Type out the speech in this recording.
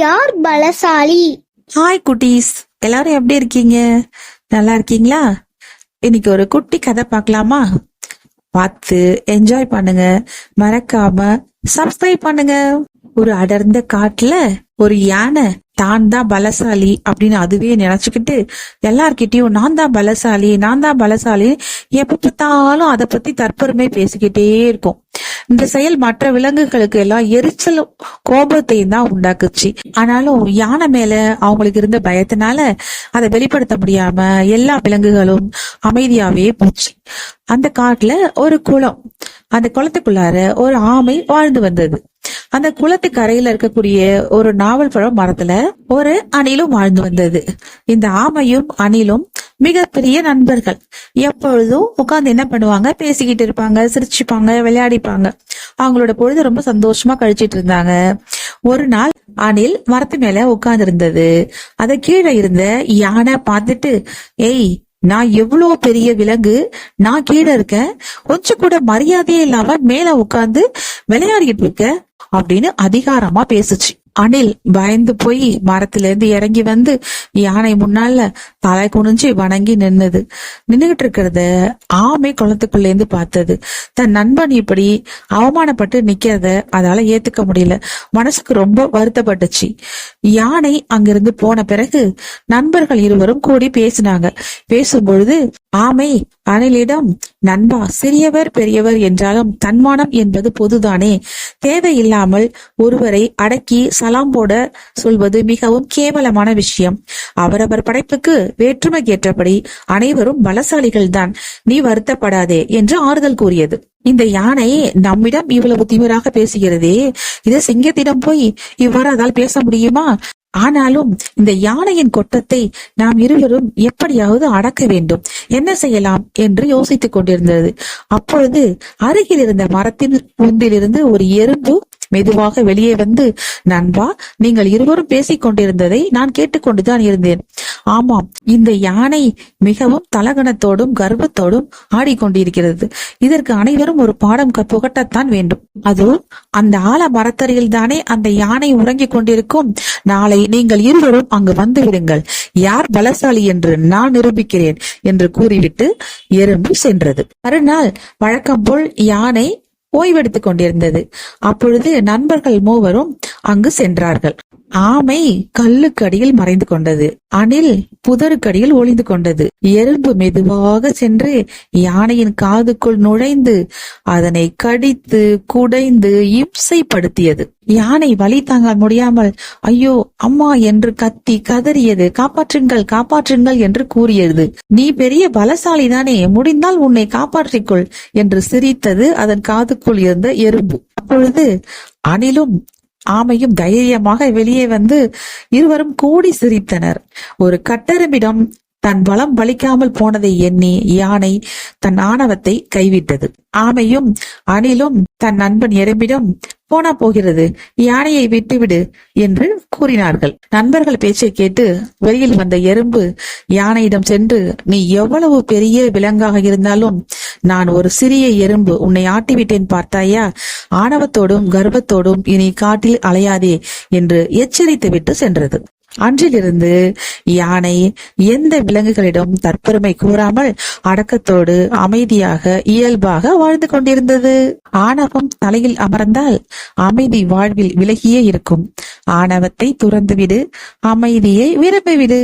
யார் பலசாலி? ஹாய் குட்டீஸ். எல்லாரும் எப்படி இருக்கீங்க? நல்லா இருக்கீங்களா? இன்னைக்கு ஒரு குட்டி கதை பார்க்கலாமா? பார்த்து என்ஜாய் பண்ணுங்க. மறக்காம சப்ஸ்கிரைப் பண்ணுங்க. ஒரு அடர்ந்த காட்டுல ஒரு யானை தான் தான் பலசாலி அப்படின்னு அதுவே நினைச்சுக்கிட்டு எல்லார்கிட்டயும் நான் தான் பலசாலி நான் தான் பலசாலி எப்ப பார்த்தாலும் அதை பத்தி தற்பெருமை பேசிக்கிட்டே இருக்கும். இந்த செயல் மற்ற விலங்குகளுக்கு எல்லாம் எரிச்சலும் கோபத்தையும் தான் உண்டாக்குச்சு. ஆனாலும் யானை மேல அவங்களுக்கு இருந்த பயத்தினால அதை வெளிப்படுத்த முடியாம எல்லா விலங்குகளும் அமைதியாவே போச்சு. அந்த காட்டுல ஒரு குளம். அந்த குளத்துக்குள்ளார ஒரு ஆமை வாழ்ந்து வந்தது. அந்த குளத்து கரையில இருக்கக்கூடிய ஒரு நாவல் பழம் மரத்துல ஒரு அணிலும் வாழ்ந்து வந்தது. இந்த ஆமையும் அணிலும் மிகப்பெரிய நண்பர்கள். எப்பொழுதும் உட்கார்ந்து என்ன பண்ணுவாங்க? பேசிக்கிட்டு இருப்பாங்க சிரிச்சுப்பாங்க விளையாடிப்பாங்க. அவங்களோட பொழுது ரொம்ப சந்தோஷமா கழிச்சிட்டு இருந்தாங்க. ஒரு நாள் அணில் மரத்து மேல உட்கார்ந்து இருந்தது அத கீழே இருந்த யானை பார்த்துட்டு ஏய் நான் எவ்வளவு பெரிய விலங்கு? நான் கீழே இருக்கேன். கொஞ்சம் கூட மரியாதையே இல்லாம மேல உட்கார்ந்து விளையாடிட்டு இருக்க? அப்படின்னு அதிகாரமா பேசுச்சு. அணில் பயந்து போய் மரத்திலிருந்து இறங்கி வந்து யானை முன்னால தலை குனிஞ்சு வணங்கி நின்னது. நின்னுகிட்டு இருக்கிறத ஆமை குளத்துக்குள்ளேருந்து பார்த்தது. தன் நண்பன் இப்படி அவமானப்பட்டு நிக்கிறத அதால ஏத்துக்க முடியல. மனசுக்கு ரொம்ப வருத்தப்பட்டுச்சு. யானை அங்கிருந்து போன பிறகு நண்பர்கள் இருவரும் கூடி பேசினாங்க. பேசும்பொழுது ஆமை அணிலிடம் நண்பா சிறியவர் பெரியவர் என்றாலும் தன்மானம் என்பது பொதுதானே. தேவையில்லாமல் ஒருவரை அடக்கி சலாம் போட சொல்வது மிகவும் கேவலமான விஷயம். அவரவர் படைப்புக்கு வேற்றுமை ஏற்றபடி அனைவரும் பலசாலிகள் தான் நீ வருத்தப்படாதே என்று ஆறுதல் கூறியது. இந்த யானை நம்மிடம் இவ்வளவு திமிராக பேசுகிறதே. இது சிங்கத்திடம் போய் இவ்வாறு அதால் பேச முடியுமா? ஆனாலும் இந்த யானையின் கொட்டத்தை நாம் இருவரும் எப்படியாவது அடக்க வேண்டும். என்ன செய்யலாம் என்று யோசித்துக் கொண்டிருந்தது. அப்பொழுது அருகில் இருந்த மரத்தின் முந்திலிருந்து ஒரு எறும்பு மெதுவாக வெளியே வந்து நண்பா நீங்கள் இருவரும் பேசிக் கொண்டிருந்ததை நான் கேட்டுக்கொண்டுதான் இருந்தேன். ஆமாம் இந்த யானை மிகவும் தலகணத்தோடும் கர்வத்தோடும் ஆடிக்கொண்டிருக்கிறது. இதற்கு அனைவரும் ஒரு பாடம் க- புகட்டத்தான் வேண்டும். அது அந்த ஆல மரத்தறையில் தானே அந்த யானை உறங்கிக் கொண்டிருக்கும். நாளை நீங்கள் இருவரும் அங்கு வந்து விடுங்கள். யார் பலசாலி என்று நான் நிரூபிக்கிறேன் என்று கூறிவிட்டு எறும்பு சென்றது. மறுநாள் வழக்கம் போல் யானை ஓய்வெடுத்துக் கொண்டிருந்தது. அப்பொழுது நண்பர்கள் மூவரும் அங்கு சென்றார்கள். ஆமை கல்லுக்கு அடியில் மறைந்து கொண்டது. அணில் புதருக்கடியில் ஒளிந்து கொண்டது. எறும்பு மெதுவாக சென்று யானையின் காதுக்குள் நுழைந்து அதனை கடித்து குடைந்து இம்சைப்படுத்தியது. யானை வலி தாங்க முடியாமல் ஐயோ அம்மா என்று கத்தி கதறியது. காப்பாற்றுங்கள் காப்பாற்றுங்கள் என்று கூறியது. நீ பெரிய பலசாலி தானே முடிந்தால் உன்னை காப்பாற்றிக்கொள் என்று சிரித்தது அதன் காதுக்குள் இருந்த எறும்பு. அப்பொழுது அணிலும் ஆமையும் தைரியமாக வெளியே வந்து இருவரும் கூடி சிரித்தனர். ஒரு கட்டெரும்பிடம் தன் வளம் பலிக்காமல் போனதை எண்ணி யானை தன் ஆணவத்தை கைவிட்டது. ஆமையும் அணிலும் தன் நண்பன் எறும்பிடம் போனா போகிறது யானையை விட்டுவிடு என்று கூறினார்கள். நண்பர்கள் பேச்சை கேட்டு வெளியில் வந்த எறும்பு யானையிடம் சென்று நீ எவ்வளவு பெரிய விலங்காக இருந்தாலும் நான் ஒரு சிறிய எறும்பு உன்னை ஆட்டிவிட்டேன் பார்த்தாயா? ஆணவத்தோடும் கர்வத்தோடும் இனி காட்டில் அலையாதே என்று எச்சரித்து விட்டு சென்றது. அன்றிலிருந்து யானை எந்த விலங்குகளிடம் தற்பெருமை கூறாமல் அடக்கத்தோடு அமைதியாக இயல்பாக வாழ்ந்து கொண்டிருந்தது. ஆணவம் தலையில் அமர்ந்தால் அமைதி வாழ்வில் விலகியே இருக்கும். ஆணவத்தை துறந்துவிடு அமைதியை விரும்பிவிடு.